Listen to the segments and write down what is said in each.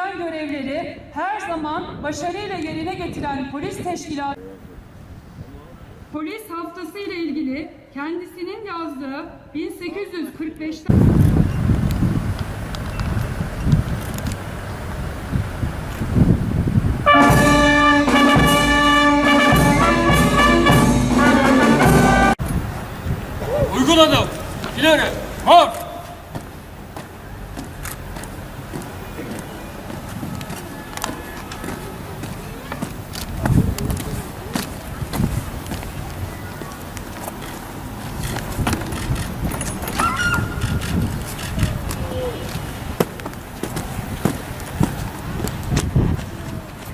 verilen görevleri her zaman başarıyla yerine getiren polis teşkilatı Polis haftası ile ilgili kendisinin yazdığı 1845'te Uyguladım. İleri. Marş.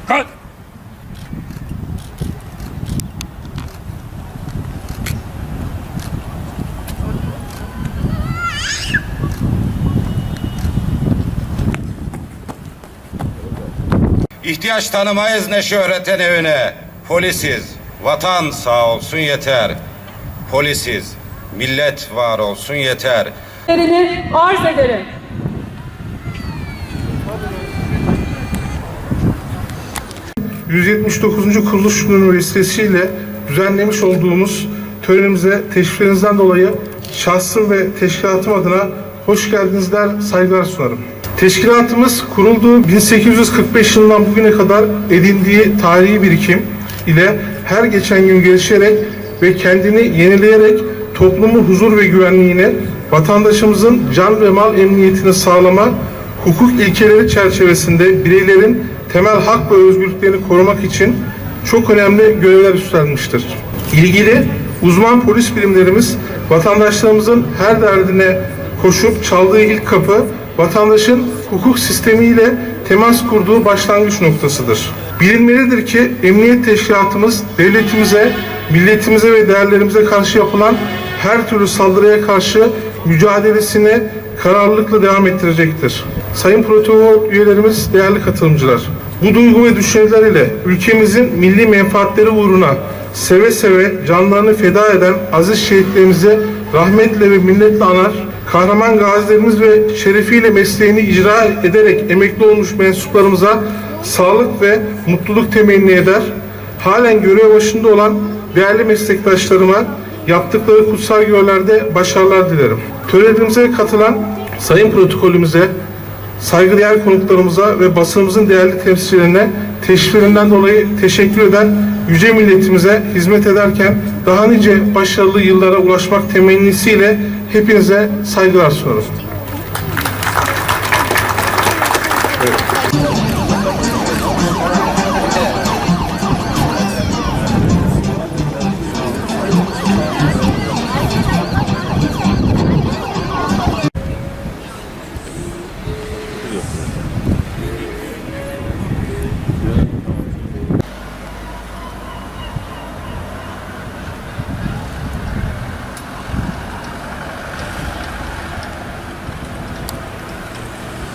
Kalk. İhtiyaç tanımayız ne şöhrete ne üne. Polisiz, vatan sağ olsun yeter. Polisiz, millet var olsun yeter. Arz ederim. Hı. 179. kuruluş günü vesilesiyle düzenlemiş olduğumuz törenimize teşriflerinizden dolayı şahsım ve teşkilatım adına hoş geldinizler, saygılar sunarım. Teşkilatımız kurulduğu 1845 yılından bugüne kadar edindiği tarihi birikim ile her geçen gün gelişerek ve kendini yenileyerek toplumun huzur ve güvenliğini, vatandaşımızın can ve mal emniyetini sağlama, hukuk ilkeleri çerçevesinde bireylerin temel hak ve özgürlüklerini korumak için çok önemli görevler üstlenmiştir. İlgili uzman polis birimlerimiz vatandaşlarımızın her derdine koşup çaldığı ilk kapı vatandaşın hukuk sistemiyle temas kurduğu başlangıç noktasıdır. Bilinmelidir ki emniyet teşkilatımız devletimize, milletimize ve değerlerimize karşı yapılan her türlü saldırıya karşı mücadelesini kararlılıkla devam ettirecektir. Sayın protokol üyelerimiz, değerli katılımcılar, bu duygu ve düşünceler ile ülkemizin milli menfaatleri uğruna seve seve canlarını feda eden aziz şehitlerimizi rahmetle ve minnetle anar, kahraman gazilerimiz ve şerefiyle mesleğini icra ederek emekli olmuş mensuplarımıza sağlık ve mutluluk temenni eder, halen görev başında olan değerli meslektaşlarıma yaptıkları kutsal görevlerde başarılar dilerim. Törenimize katılan sayın protokolümüze, saygıdeğer konuklarımıza ve basınımızın değerli temsilcilerine teşvirinden dolayı teşekkür eden yüce milletimize hizmet ederken daha nice başarılı yıllara ulaşmak temennisiyle hepinize saygılar sunarım. Evet.